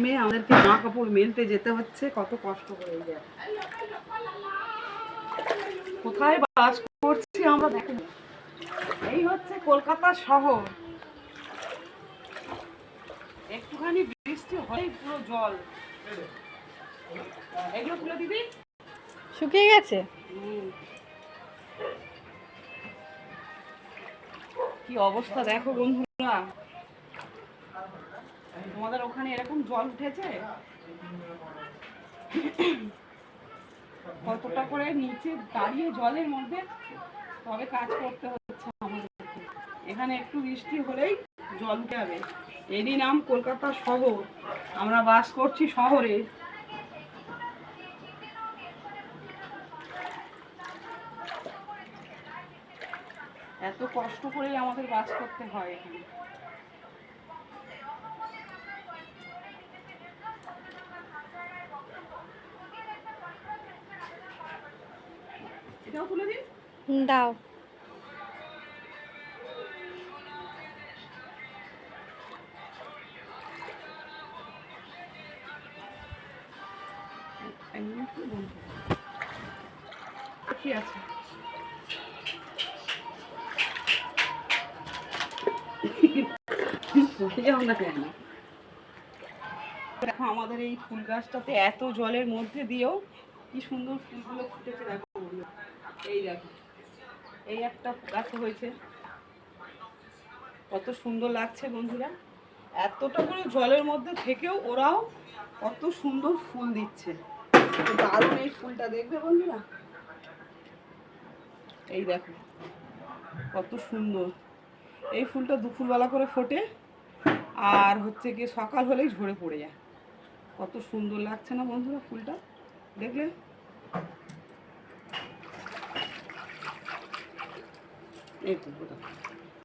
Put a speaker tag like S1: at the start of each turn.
S1: ঘেমে আমাদেরকে জামা কাপড় মেলতে যেতে হচ্ছে কত কষ্ট করে এই দেখ। কোথায় বাস করছি আমরা দেখো এই হচ্ছে কলকাতা শহর। একটুখানি বৃষ্টি হলেই পুরো জল। এগুলো তুলে দিবি?
S2: শুকিয়ে গেছে?
S1: কি অবস্থা দেখো বন্ধুরা। তোমাদের ওখানে এরকম জল উঠেছে? কতটা করে নিচে দাঁড়িয়ে জলের মধ্যে? তবে কাজ করতে হচ্ছে আমাদেরকে। এখানে একটু বৃষ্টি হলেই জল উঠে যাবে। এরই নাম কলকাতা শহর। আমরা বাস করছি শহরে। এত কষ্ট করেই আমাদের বাস করতে হয় এখানে। এটাও তুলে দিন?
S2: দাও।
S1: এক কি আছে? যাও না কেন? দেখো আমাদের এই ফুল গাছটাতে এত জলের মধ্যে দিয়েও কি সুন্দর ফুলগুলো ফুটেছে দেখো। এই দেখো, এই একটা গাছ হয়েছে। কত সুন্দর লাগছে বন্ধুরা। এতটা করে জলের মধ্যে থেকেও ওরাও কত সুন্দর ফুল দিচ্ছে। দারুণ এই ফুলটা দেখবে বন্ধুরা। এই দেখো, কত সুন্দর। এই ফুলটা দুপুরবেলা করে ফোটে, আর হচ্ছে গিয়ে সকাল হলেই ঝরে পড়ে যায়। কত সুন্দর লাগছে না বন্ধুরা ফুলটা? দেখলে? 那个不懂